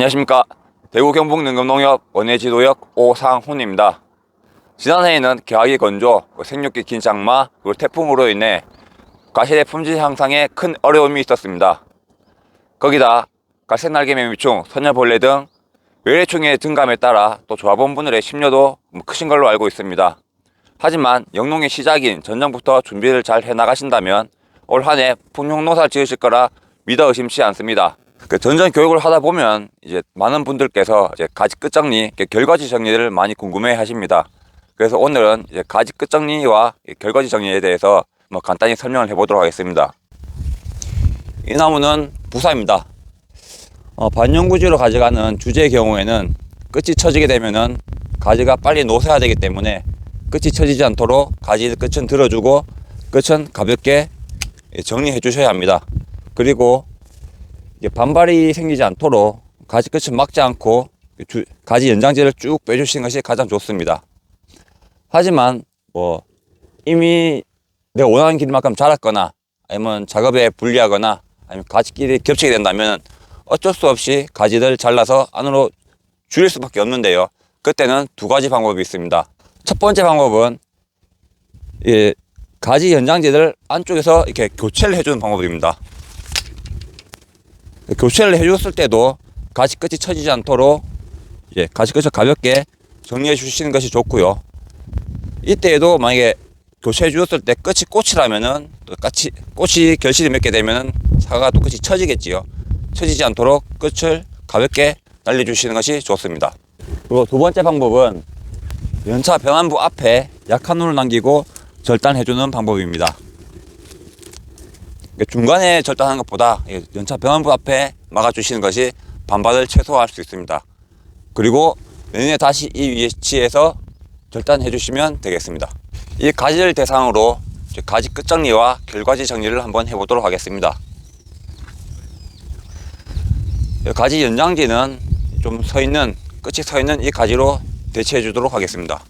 안녕하십니까. 대구 경북 능금농협 원예지도역 오상훈입니다. 지난해에는 개화기 건조, 그 생육기 긴 장마, 그리고 태풍으로 인해 가시의 품질 향상에 큰 어려움이 있었습니다. 거기다 갈색 날개 매미충, 선녀벌레 등 외래충의 증감에 따라 또 조합원분들의 심려도 크신 걸로 알고 있습니다. 하지만 영농의 시작인 전전부터 준비를 잘 해나가신다면 올 한해 풍년농사를 지으실 거라 믿어 의심치 않습니다. 그 전전 교육을 하다 보면 이제 많은 분들께서 이제 가지 이렇게 결과지 정리를 많이 궁금해 하십니다. 그래서 오늘은 이제 가지 끝정리와 이 결과지 정리에 대해서 뭐 간단히 설명을 해보도록 하겠습니다. 이 나무는 부사입니다. 어, 반영구지로 가져가는 주제의 경우에는 끝이 처지게 되면은 가지가 빨리 노쇠야 되기 때문에 끝이 처지지 않도록 가지 끝은 들어주고 끝은 가볍게 정리해 주셔야 합니다. 그리고 반발이 생기지 않도록 가지 끝은 막지 않고 주- 가지 연장제를 쭉 빼주시는 것이 가장 좋습니다. 하지만 뭐 이미 내가 원하는 길만큼 자랐거나 아니면 작업에 불리하거나 아니면 가지끼리 겹치게 된다면 어쩔 수 없이 가지를 잘라서 안으로 줄일 수밖에 없는데요. 그때는 두 가지 방법이 있습니다. 첫 번째 방법은 이 가지 연장제를 안쪽에서 이렇게 교체를 해주는 방법입니다. 교체를 해줬을 때도 가지 끝이 처지지 않도록 이제 가지 끝을 가볍게 정리해 주시는 것이 좋고요. 이때에도 만약에 교체해 주었을 때 끝이 꽃이라면은 또 같이 꽃이 결실이 맺게 되면은 사과가 또 끝이 처지겠지요. 처지지 않도록 끝을 가볍게 날려 주시는 것이 좋습니다. 그리고 두 번째 방법은 연차 병안부 앞에 약한 눈을 남기고 절단해 주는 방법입니다. 그러니까 중간에 절단하는 것보다 이 연차 병안부 앞에 막아주시는 것이 반발을 최소화할 수 있습니다. 그리고 내년에 다시 이 위치에서 절단해 주시면 되겠습니다. 이 가지를 대상으로 가지 끝정리와 결과지 정리를 한번 해보도록 하겠습니다. 이 가지 연장지는 좀 서 있는 끝이 서 있는 이 가지로 대체해 주도록 하겠습니다.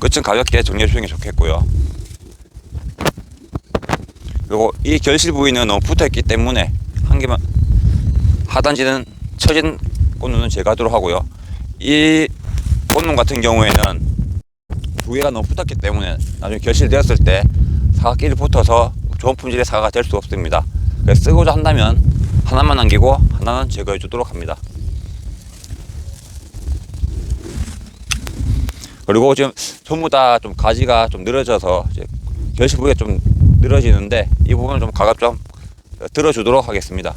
끝은 가볍게 정리해 주시는 게 좋겠고요. 그리고 이 결실 부위는 너무 붙어 있기 때문에 한 개만 하단지는 처진 꽃눈은 제거하도록 하고요. 이 꽃눈 같은 경우에는 두 개가 너무 붙었기 때문에 나중에 결실되었을 때 사과끼리 붙어서 좋은 품질의 사과가 될 수 없습니다. 그래서 쓰고자 한다면 하나만 남기고 하나는 제거해 주도록 합니다. 그리고 지금 전부 다 좀 가지가 좀 늘어져서 결실 부위가 좀 늘어지는데 이 부분을 좀 가급 좀 들어주도록 하겠습니다.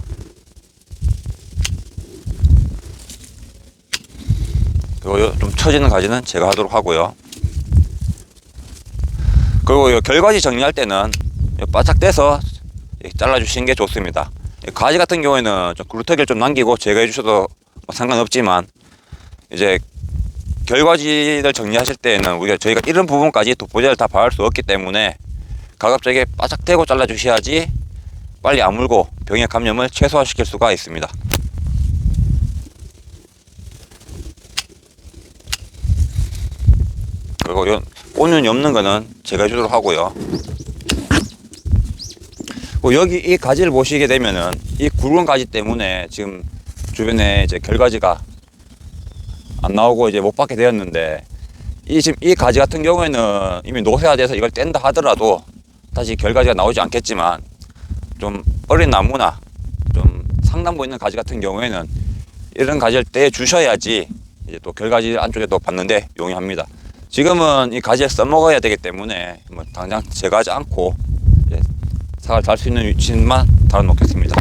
그리고 요좀 처지는 가지는 제가 하도록 하고요. 그리고 요 결과지 정리할 때는 요 바짝 떼서 잘라주시는 게 좋습니다. 이 가지 같은 경우에는 좀 그루터기를 좀 남기고 제거해 주셔도 뭐 상관없지만 이제 결과지를 정리하실 때에는 우리가 저희가 이런 부분까지 독보제를 다 봐할 수 없기 때문에 가급적이 바짝 떼고 잘라 주셔야지 빨리 아물고 병의 감염을 최소화시킬 수가 있습니다. 그리고 요 꽃눈이 없는 거는 제가 해주도록 하고요. 그리고 여기 이 가지를 보시게 되면은 이 굵은 가지 때문에 지금 주변에 이제 결가지가 안 나오고 이제 못 받게 되었는데 이 지금 이 가지 같은 경우에는 이미 노쇠화돼서 이걸 뗀다 하더라도 다시 결가지가 나오지 않겠지만 좀 어린 나무나 좀 상단부 있는 가지 같은 경우에는 이런 가지를 떼 주셔야지 이제 또 결가지 안쪽에 또 받는데 용이합니다. 지금은 이 가지를 써먹어야 되기 때문에 뭐 당장 제거하지 않고 이제 사과를 달 수 있는 위치만 달아놓겠습니다.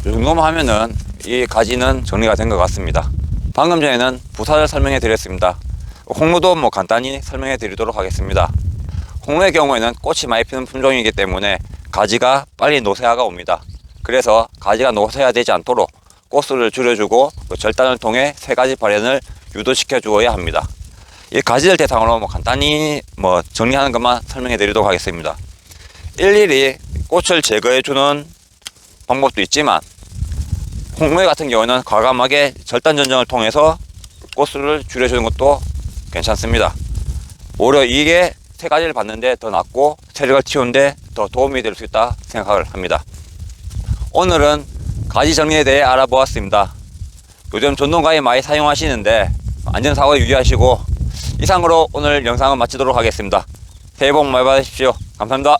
이 정도만 하면은 이 가지는 정리가 된 것 같습니다. 방금 전에는 부사를 설명해 드렸습니다. 홍로도 뭐 간단히 설명해 드리도록 하겠습니다. 홍로의 경우에는 꽃이 많이 피는 품종이기 때문에 가지가 빨리 노쇠화가 옵니다. 그래서 가지가 노쇠화되지 않도록 꽃수를 줄여주고 그 절단을 통해 세 가지 발현을 유도시켜 주어야 합니다. 이 가지를 대상으로 뭐 간단히 뭐 정리하는 것만 설명해 드리도록 하겠습니다. 일일이 꽃을 제거해 주는 방법도 있지만 홍매 같은 경우는 과감하게 절단 전정을 통해서 꽃수를 줄여주는 것도 괜찮습니다. 오히려 이게 세 가지를 봤는데 더 낫고 체력을 치우는데 더 도움이 될 수 있다 생각을 합니다. 오늘은 가지 정리에 대해 알아보았습니다. 요즘 전동가위 많이 사용하시는데 안전사고 유의하시고 이상으로 오늘 영상은 마치도록 하겠습니다. 새해 복 많이 받으십시오. 감사합니다.